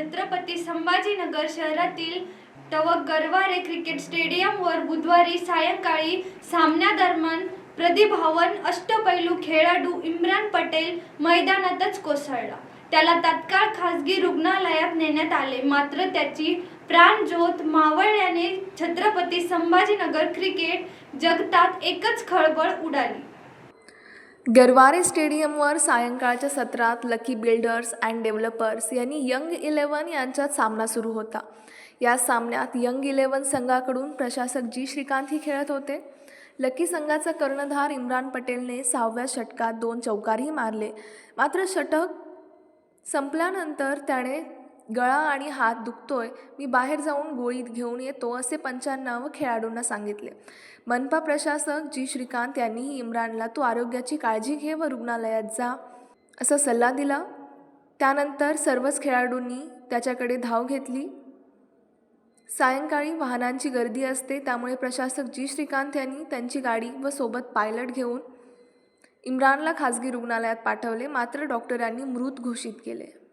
छत्रपती संभाजीनगर शहरातील टवक गरवारे क्रिकेट स्टेडियमवर बुधवारी सायंकाळी सामन्यादरम्यान प्रतिभावन अष्टपैलू खेळाडू इम्रान पटेल मैदानातच कोसळला. त्याला तात्काळ खासगी रुग्णालयात नेण्यात आले. मात्र त्याची प्राणज्योत मावळल्याने छत्रपती संभाजीनगर क्रिकेट जगतात एकच खळबळ उडाली. गरवारे स्टेडियमवर सायंकाळच्या सत्रात लकी बिल्डर्स अँड डेव्हलपर्स यांनी यंग इलेवन यांच्यात सामना सुरू होता. या सामन्यात यंग इलेवन संघाकडून प्रशासक जी श्रीकांत ही खेळत होते. लकी संघाचा कर्णधार इम्रान पटेलने सहाव्या षटकात दोन चौकारही मारले. मात्र षटक संपल्यानंतर त्याने गळा आणि हात दुखतोय मी बाहेर जाऊन गोळीत घेऊन येतो असे पंच्याण्णव खेळाडूंना सांगितले. मनपा प्रशासक जी. श्रीकांत यांनीही इम्रानला तू आरोग्याची काळजी घे व रुग्णालयात जा असा सल्ला दिला. त्यानंतर सर्वच खेळाडूंनी त्याच्याकडे धाव घेतली. सायंकाळी वाहनांची गर्दी असते त्यामुळे प्रशासक जी. श्रीकांत यांनी त्यांची गाडी व सोबत पायलट घेऊन इम्रानला खाजगी रुग्णालयात पाठवले. मात्र डॉक्टरांनी मृत घोषित केले.